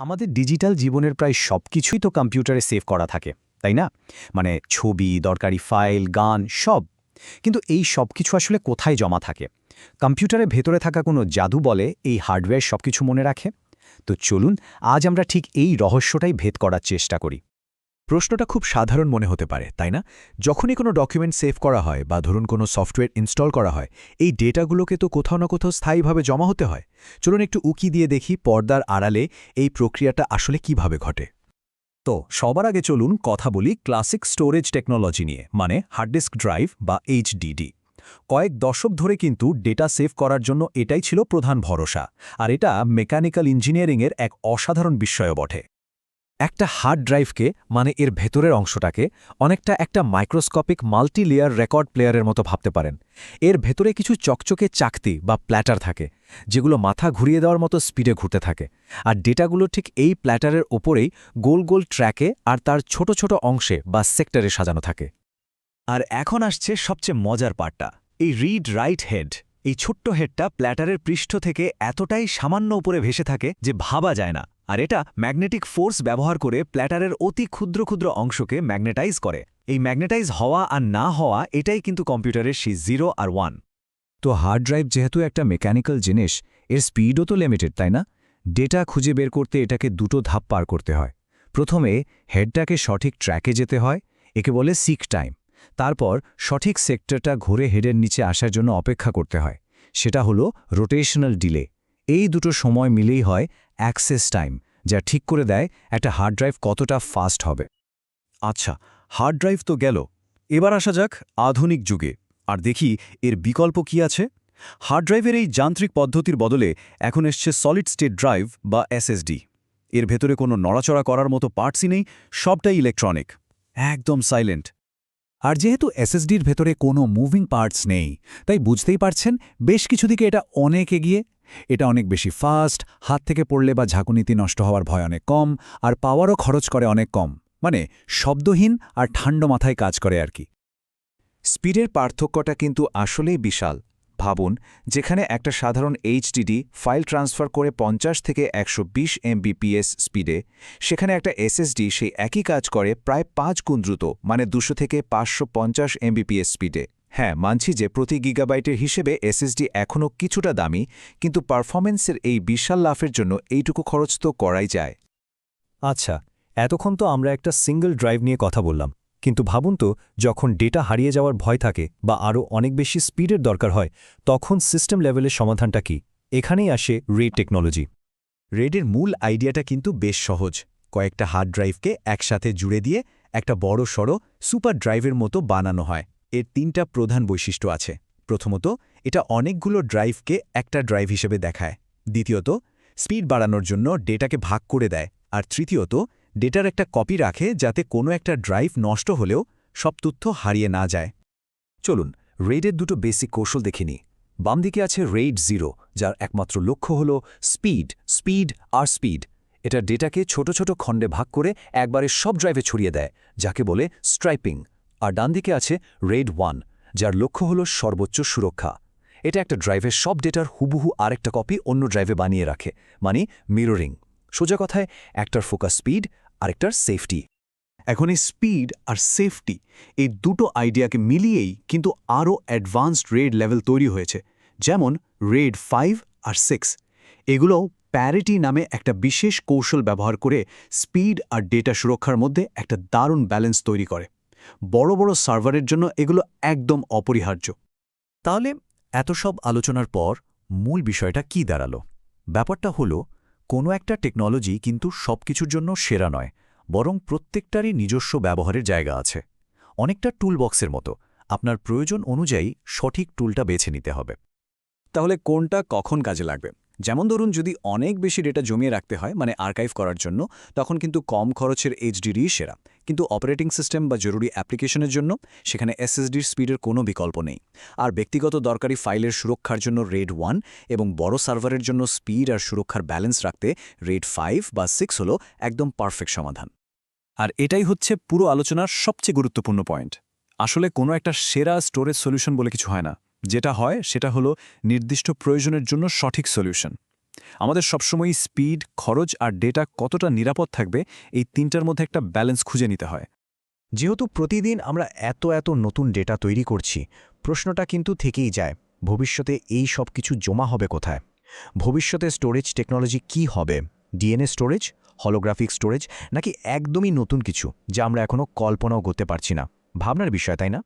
আমাদের ডিজিটাল জীবনের প্রায় সব কিছুই তো কম্পিউটারে সেভ করা থাকে, তাই না? মানে ছবি, দরকারি ফাইল, গান, সব। কিন্তু এই সব কিছু আসলে কোথায় জমা থাকে? কম্পিউটারের ভেতরে থাকা কোনো জাদু বলে এই হার্ডওয়্যার সব কিছু মনে রাখে? তো চলুন, আজ আমরা ঠিক এই রহস্যটাই ভেদ করার চেষ্টা করি। প্রশ্নটা খুব সাধারণ মনে হতে পারে, তাই না? যখনই কোনো ডকুমেন্ট সেভ করা হয় বা ধরুন কোনো সফটওয়্যার ইনস্টল করা হয়, এই ডেটাগুলোকে তো কোথাও না কোথাও স্থায়ীভাবে জমা হতে হয়। চলুন একটু উকি দিয়ে দেখি পর্দার আড়ালে এই প্রক্রিয়াটা আসলে কীভাবে ঘটে। তো সবার আগে চলুন কথা বলি ক্লাসিক স্টোরেজ টেকনোলজি নিয়ে মানে হার্ডডিস্ক ড্রাইভ বা এইচডিডি কয়েক দশক ধরে কিন্তু ডেটা সেভ করার জন্য এটাই ছিল প্রধান ভরসা, আর এটা মেকানিক্যাল ইঞ্জিনিয়ারিংয়ের এক অসাধারণ বিষয় বটে। একটা হার্ড ড্রাইভকে মানে এর ভেতরের অংশটাকে, অনেকটা একটা মাইক্রোস্কোপিক মাল্টি লেয়ার রেকর্ড প্লেয়ারের মতো ভাবতে পারেন। এর ভেতরে কিছু চকচকে চাকতি বা প্ল্যাটার থাকে, যেগুলো মাথা ঘুরিয়ে দেওয়ার মতো স্পিডে ঘুরতে থাকে। আর ডেটাগুলো ঠিক এই প্ল্যাটারের ওপরেই গোল গোল ট্র্যাকে আর তার ছোট ছোট অংশে বা সেক্টরে সাজানো থাকে। আর এখন আসছে সবচেয়ে মজার পার্টটা এই রিড রাইট হেড এই ছোট্ট হেডটা প্ল্যাটারের পৃষ্ঠ থেকে এতটাই সামান্য উপরে ভেসে থাকে যে ভাবা যায় না। আর এটা ম্যাগনেটিক ফোর্স ব্যবহার করে প্ল্যাটারের অতি ক্ষুদ্র ক্ষুদ্র অংশকে ম্যাগনেটাইজ করে। এই ম্যাগনেটাইজ হওয়া আর না হওয়া, এটাই কিন্তু কম্পিউটারের সেই জিরো আর ওয়ান। তো হার্ড ড্রাইভ যেহেতু একটা মেকানিক্যাল জিনিস, এর স্পিডও তো লিমিটেড তাই না? ডেটা খুঁজে বের করতে এটাকে দুটো ধাপ পার করতে হয়। প্রথমে হেডটাকে সঠিক ট্র্যাকে যেতে হয়, একে বলে সিক টাইম। তারপর সঠিক সেক্টরটা ঘুরে হেডের নিচে আসার জন্য অপেক্ষা করতে হয়। সেটা হলো রোটেশনাল ডিলে। এই দুটো সময় মিলেই হয় অ্যাক্সেস টাইম, যা ঠিক করে দেয় একটা হার্ড ড্রাইভ কতটা ফাস্ট হবে। আচ্ছা হার্ড ড্রাইভ তো গেল। এবার আসা যাক আধুনিক যুগে। আর দেখি এর বিকল্প কি আছে? হার্ড ড্রাইভের এই যান্ত্রিক পদ্ধতির বদলে এখন এসছে সলিড স্টেট ড্রাইভ বা এসএসডি। এর ভেতরে কোনো নড়াচড়া করার মতো পার্টসই নেই, সবটাই ইলেকট্রনিক। একদম সাইলেন্ট। আর যেহেতু এসএসডির ভেতরে কোনো মুভিং পার্টস নেই, তাই বুঝতেই পারছেন বেশ কিছু দিকে এটা অনেক এগিয়ে এটা অনেক বেশি ফাস্ট হাত থেকে পড়লে বা ঝাঁকুনিতি নষ্ট হওয়ার ভয় অনেক কম, আর পাওয়ারও খরচ করে অনেক কম। মানে শব্দহীন আর ঠান্ডা মাথায় কাজ করে আর কি। স্পিডের পার্থক্যটা কিন্তু আসলেই বিশাল। ভাবুন, যেখানে একটা সাধারণ এইচডিডি ফাইল ট্রান্সফার করে পঞ্চাশ থেকে একশো বিশ এমবিপিএস স্পিডে, সেখানে একটা এসএসডি সেই একই কাজ করে প্রায় পাঁচ গুণ দ্রুত মানে দুশো থেকে পাঁচশো পঞ্চাশ এমবিপিএস স্পিডে। হ্যাঁ মানছি যে প্রতি গিগাবাইটের হিসেবে এসএসডি এখনও কিছুটা দামি, কিন্তু পারফরমেন্সের এই বিশাল লাভের জন্য এইটুকু খরচ তো করাই যায়। আচ্ছা এতক্ষণ তো আমরা একটা সিঙ্গল ড্রাইভ নিয়ে কথা বললাম, কিন্তু ভাবুন তো, যখন ডেটা হারিয়ে যাওয়ার ভয় থাকে বা আরও অনেক বেশি স্পিডের দরকার হয়, তখন সিস্টেম লেভেলের সমাধানটা কি? এখানেই আসে রেড টেকনোলজি। রেডের মূল আইডিয়াটা কিন্তু বেশ সহজ, কয়েকটা হার্ড ড্রাইভকে একসাথে জুড়ে দিয়ে একটা বড় সড়ো সুপার ড্রাইভের মতো বানানো হয়। এর তিনটা প্রধান বৈশিষ্ট্য আছে। প্রথমত, এটা অনেকগুলো ড্রাইভকে একটা ড্রাইভ হিসেবে দেখায়। দ্বিতীয়ত, স্পিড বাড়ানোর জন্য ডেটাকে ভাগ করে দেয়। আর তৃতীয়ত, ডেটার একটা কপি রাখে যাতে কোনো একটা ড্রাইভ নষ্ট হলেও সব তথ্য হারিয়ে না যায়। চলুন, রেডের দুটো বেসিক কৌশল দেখিনি বাম দিকে আছে রেড জিরো, যার একমাত্র লক্ষ্য হল স্পিড স্পিড আর স্পিড। এটা ডেটাকে ছোট ছোট খণ্ডে ভাগ করে একবারে সব ড্রাইভে ছড়িয়ে দেয়, যাকে বলে স্ট্রাইপিং। আর ডান দিকে আছে রেড ওয়ান, যার লক্ষ্য হল সর্বোচ্চ সুরক্ষা। এটা একটা ড্রাইভের সব ডেটার হুবহু আরেকটা কপি অন্য ড্রাইভে বানিয়ে রাখে মানে মিররিং। সোজা কথায়, একটার ফোকাস স্পিড, আরেকটার সেফটি। এখন এই স্পিড আর সেফটি, এই দুটো আইডিয়াকে মিলিয়েই কিন্তু আরও অ্যাডভান্সড রেড লেভেল তৈরি হয়েছে, যেমন রেড ফাইভ আর সিক্স। এগুলো প্যারিটি নামে একটা বিশেষ কৌশল ব্যবহার করে স্পিড আর ডেটা সুরক্ষার মধ্যে একটা দারুণ ব্যালেন্স তৈরি করে। বড় বড় সার্ভারের জন্য এগুলো একদম অপরিহার্য। তাহলে এত সব আলোচনার পর মূল বিষয়টা কি দাঁড়াল? ব্যাপারটা হলো, কোনো একটা টেকনোলজি কিন্তু সবকিছুর জন্য সেরা নয়, বরং প্রত্যেকটারই নিজস্ব ব্যবহারের জায়গা আছে। অনেকটা টুলবক্সের মতো, আপনার প্রয়োজন অনুযায়ী সঠিক টুলটা বেছে নিতে হবে। তাহলে কোনটা কখন কাজে লাগবে? যেমন ধরুন, যদি অনেক বেশি ডেটা জমিয়ে রাখতে হয় মানে আর্কাইভ করার জন্য, তখন কিন্তু কম খরচের এইচডিডি সেরা। কিন্তু অপারেটিং সিস্টেম বা জরুরি অ্যাপ্লিকেশনের জন্য সেখানে এসএসডির স্পিডের কোনো বিকল্প নেই। আর ব্যক্তিগত দরকারি ফাইলের সুরক্ষার জন্য রেড ওয়ান এবং বড় সার্ভারের জন্য স্পিড আর সুরক্ষার ব্যালেন্স রাখতে রেড ফাইভ বা সিক্স হলো একদম পারফেক্ট সমাধান। আর এটাই হচ্ছে পুরো আলোচনার সবচেয়ে গুরুত্বপূর্ণ পয়েন্ট। আসলে কোনো একটা সেরা স্টোরেজ সলিউশন বলে কিছু হয় না। যেটা হয় সেটা হলো নির্দিষ্ট প্রয়োজনের জন্য সঠিক সলিউশন। আমাদের সবসময়ই স্পিড, খরচ আর ডেটা কতটা নিরাপদ থাকবে, এই তিনটার মধ্যে একটা ব্যালেন্স খুঁজে নিতে হয়। যেহেতু প্রতিদিন আমরা এত এত নতুন ডেটা তৈরি করছি, প্রশ্নটা কিন্তু থেকেই যায়, ভবিষ্যতে এই সব কিছু জমা হবে কোথায়? ভবিষ্যতে স্টোরেজ টেকনোলজি কি হবে? ডিএনএ স্টোরেজ, হলোগ্রাফিক স্টোরেজ, নাকি একদমই নতুন কিছু, যা আমরা এখনও কল্পনাও করতে পারছি না? ভাবনার বিষয়, তাই না?